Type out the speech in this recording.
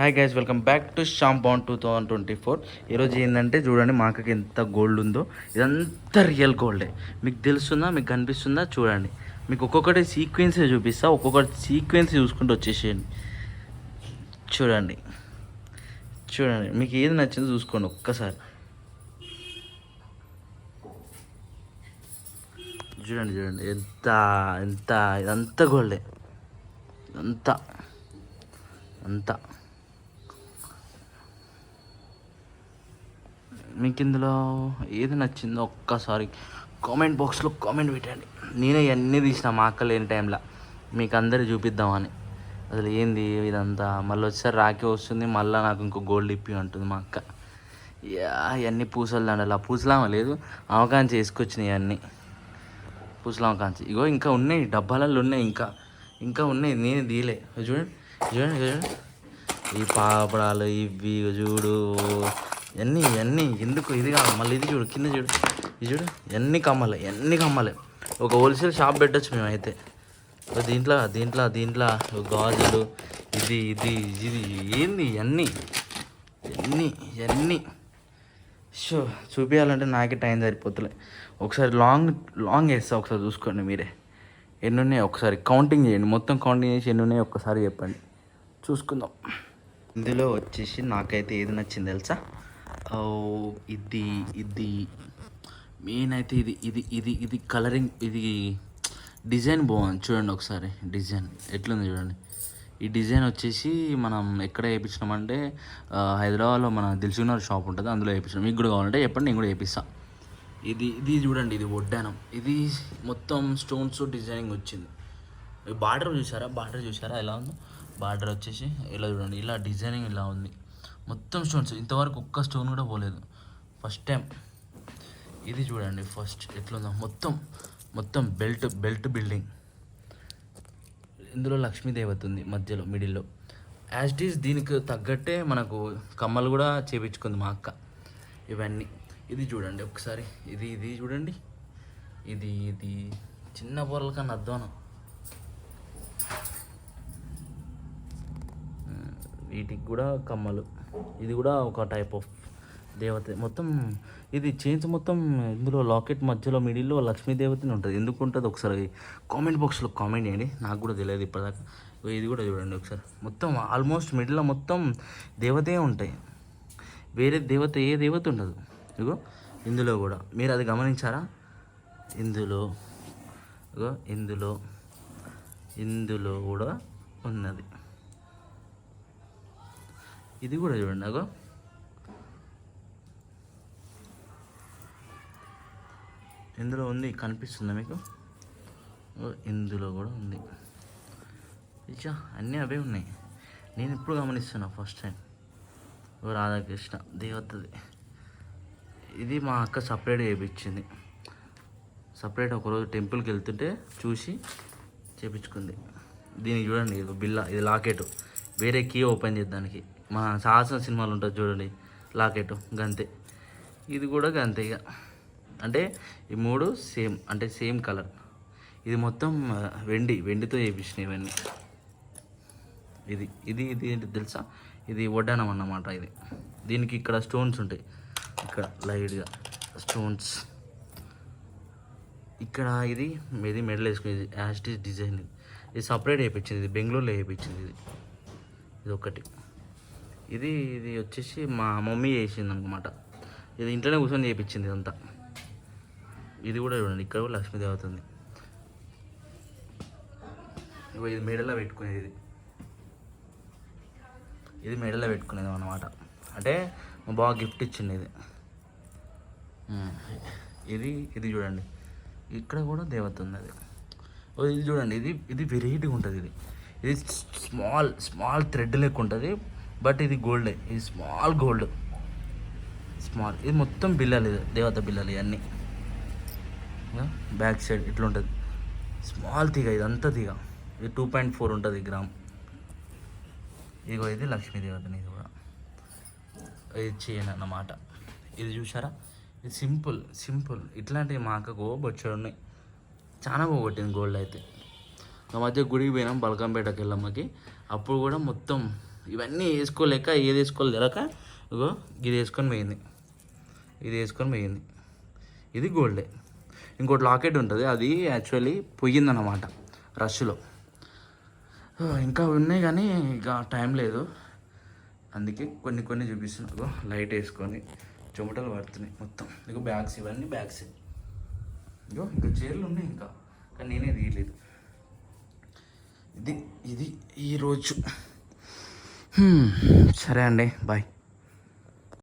Hi guys welcome back to shamp bond two thousand twenty four ఈరోజు ఏంటంటే చూడండి మా అక్కకి ఎంత గోల్డ్ ఉందో. ఇదంతా రియల్ గోల్డే మీకు తెలుస్తుందా మీకు కనిపిస్తుందా? చూడండి. మీకు ఒక్కొక్కటి సీక్వెన్స్ చూపిస్తా ఒక్కొక్కటి సీక్వెన్స్ చూసుకుంటూ వచ్చేసేయండి. చూడండి. చూడండి మీకు ఏది నచ్చిందో చూసుకోండి ఒక్కసారి. చూడండి చూడండి. ఎంత ఎంత ఇదంతా గోల్డే అంతా. అంతా. మీకు ఇందులో ఏది నచ్చిందో ఒక్కసారి కామెంట్ బాక్స్లో కామెంట్ పెట్టండి. నేనే ఇవన్నీ తీసిన మా అక్క లేని టైంలో. మీకు అందరు చూపిద్దామని. అసలు ఏంది ఇదంతా? మళ్ళీ వచ్చేసరి రాఖీ వస్తుంది మళ్ళీ నాకు ఇంకో గోల్డ్ ఇప్పి అంటుంది మా అక్క. యా ఇవన్నీ పూసలు దండలు. ఆ పూసలామ లేదు అవకాశం వేసుకొచ్చినాయి అన్నీ పూసలామ కాంచి. ఇగో ఇంకా ఉన్నాయి డబ్బాలలో ఉన్నాయి ఇంకా. ఇంకా ఉన్నాయి నేను దీలే చూడండి చూడండి చూడండి. ఈ పాపడాలు ఇవి చూడు. ఎన్ని ఎన్ని? ఎందుకు? ఇది కాదు. మళ్ళీ ఇది చూడు కింద చూడు. ఇది చూడు. ఎన్ని కమ్మలే ఎన్ని కమ్మలే. ఒక హోల్సేల్ షాప్ పెట్టచ్చు మేమైతే. దీంట్లో దీంట్లో దీంట్లో. గాజులు. ఇది ఇది ఇది. ఏంది ఇవన్నీ ఎన్ని ఎన్ని? షో చూపించాలంటే నాకే టైం సరిపోతులే. ఒకసారి లాంగ్ లాంగ్ వేస్తా ఒకసారి చూసుకోండి మీరే. ఎన్ని ఉన్నాయి ఒకసారి కౌంటింగ్ చేయండి. మొత్తం కౌంటింగ్ చేసి ఎన్ని ఉన్నాయి ఒక్కసారి చెప్పండి. చూసుకుందాం. ఇందులో వచ్చేసి నాకైతే ఏది నచ్చింది తెలుసా? ఇది ఇది. మెయిన్ అయితే ఇది ఇది ఇది ఇది కలరింగ్ ఇది డిజైన్ బాగుంది. చూడండి ఒకసారి డిజైన్ ఎట్లుంది చూడండి. ఈ డిజైన్ వచ్చేసి మనం ఎక్కడ వేయించినామంటే హైదరాబాద్లో మన దిల్సుకున్న షాప్ ఉంటుంది అందులో వేయించినాం. మీకు కూడా కావాలంటే చెప్పండి నేను కూడా వేపిస్తాను ఇది ఇది చూడండి ఇది వడ్డానం. ఇది మొత్తం స్టోన్స్ డిజైనింగ్ వచ్చింది. బార్డర్ చూసారా? బార్డర్ చూసారా? ఎలా ఉందో? బార్డర్ వచ్చేసి ఇలా చూడండి ఇలా డిజైనింగ్ ఇలా ఉంది. మొత్తం స్టోన్స్ ఇంతవరకు ఒక్క స్టోన్ కూడా పోలేదు. ఫస్ట్ టైం ఇది చూడండి ఫస్ట్ ఎట్లుందో. మొత్తం మొత్తం బెల్ట్ బెల్ట్ బిల్డింగ్ ఇందులో లక్ష్మీదేవత ఉంది మధ్యలో మిడిల్లో యాజ్ ఇట్ ఈస్ దీనికి తగ్గట్టే మనకు కమ్మలు కూడా చేపించుకుంది మా అక్క. ఇవన్నీ. ఇది చూడండి ఒకసారి. ఇది ఇది చూడండి. ఇది ఇది. చిన్న పొరల కన్నా అద్వానం వీటికి కూడా కమ్మలు. ఇది కూడా ఒక టైప్ ఆఫ్ దేవత. మొత్తం ఇది చైన్స్ మొత్తం ఇందులో లాకెట్ మధ్యలో మిడిల్లో లక్ష్మీదేవతని ఉంటుంది. ఎందుకు ఉంటుంది? ఒకసారి కామెంట్ బాక్స్లో కామెంట్ చేయండి. నాకు కూడా తెలియదు ఇప్పటిదాకా. ఇది కూడా చూడండి ఒకసారి. మొత్తం ఆల్మోస్ట్ మిడిల్లో మొత్తం దేవతే ఉంటాయి. వేరే దేవత ఏ దేవత ఉండదు. ఇగో ఇందులో కూడా. మీరు అది గమనించారా? ఇందులో. ఇగో ఇందులో. ఇందులో కూడా ఉన్నది. ఇది కూడా చూడండి అగో. ఇందులో ఉంది కనిపిస్తుందా మీకు? ఓ, ఇందులో కూడా ఉంది. ఇచ్చా అన్నీ అవే ఉన్నాయి. నేను ఇప్పుడు గమనిస్తున్నా ఫస్ట్ టైం ఓ రాధాకృష్ణ దేవతది. ఇది మా అక్క సపరేట్ చేయించింది సపరేట్ ఒకరోజు టెంపుల్కి వెళ్తుంటే చూసి చేపించుకుంది. దీనికి చూడండి ఇది బిల్ల ఇది లాకెట్ వేరే కీ ఓపెన్ చేద్దానికి. మా సాహసం సినిమాలు ఉంటుంది చూడండి. లాకెట్ గంతే. ఇది కూడా గంతే ఇక అంటే ఈ మూడు సేమ్ అంటే సేమ్ కలర్. ఇది మొత్తం వెండి వెండితో చేయించినాయి ఇవన్నీ. ఇది ఇది ఇది ఏంటి తెలుసా? ఇది వడ్డానం అన్నమాట ఇది. దీనికి ఇక్కడ స్టోన్స్ ఉంటాయి. ఇక్కడ లైట్గా స్టోన్స్. ఇక్కడ ఇది ఇది మెడల్ వేసుకునేది. యాస్టిస్ డిజైన్ ఇది. ఇది సపరేట్ వేయించింది ఇది బెంగళూరులో వేయించింది ఇది. ఇది ఒకటి ఇది ఇది వచ్చేసి మా మమ్మీ చేసింది అనమాట ఇది ఇంట్లోనే కూర్చొని చేయించింది ఇదంతా. ఇది కూడా చూడండి ఇక్కడ కూడా లక్ష్మీదేవి ఉంది. ఇది మెడలో పెట్టుకునేది ఇది. ఇది మెడలో పెట్టుకునేది అన్నమాట. అంటే మా బాగా గిఫ్ట్ ఇచ్చింది ఇది. ఇది ఇది చూడండి. ఇక్కడ కూడా దేవత ఉంది అది ఓ ఇది చూడండి ఇది ఇది వెరైటీగా ఉంటుంది ఇది. ఇది స్మాల్ స్మాల్ థ్రెడ్ లెక్క ఉంటుంది. బట్ ఇది గోల్డే ఇది స్మాల్ గోల్డ్. స్మాల్ ఇది మొత్తం బిల్లలు ఇది దేవత బిల్లలు ఇవన్నీ. బ్యాక్ సైడ్ ఇట్లా ఉంటుంది స్మాల్ తీగ ఇదంతా తీగ. ఇది టూ పాయింట్ ఫోర్ ఉంటుంది గ్రామ్. ఇదిగో ఇది లక్ష్మీదేవతని ఇది కూడా. ఇది చేయను అన్నమాట. ఇది చూసారా ఇది సింపుల్ సింపుల్. ఇట్లాంటివి మా అక్కకు బొచ్చాడు ఉన్నాయి చాలా పోగొట్టింది గోల్డ్ అయితే. ఆ మధ్య గుడికి పోయినాం బల్కంపేటకి వెళ్ళమ్మకి అప్పుడు కూడా మొత్తం ఇవన్నీ వేసుకోలేక ఏది వేసుకోవాలి తెలక ఇగో ఇది వేసుకొని పోయింది. ఇది వేసుకొని పోయింది. ఇది గోల్డే ఇంకోటి లాకెట్ ఉంటుంది. అది యాక్చువల్లీ పోయిందన్నమాట రష్లో ఇంకా ఉన్నాయి కానీ ఇక టైం లేదు. అందుకే కొన్ని కొన్ని చూపిస్తున్నాను లైట్ వేసుకొని చెమటలు పడుతున్నాయి మొత్తం. ఇక బ్యాగ్స్ ఇవన్నీ బ్యాగ్స్ ఇగో ఇంకా చీరలు ఉన్నాయి ఇంకా. కానీ నేనే తీయలేదు. ఇది ఇది ఈరోజు సరే అండి బాయ్.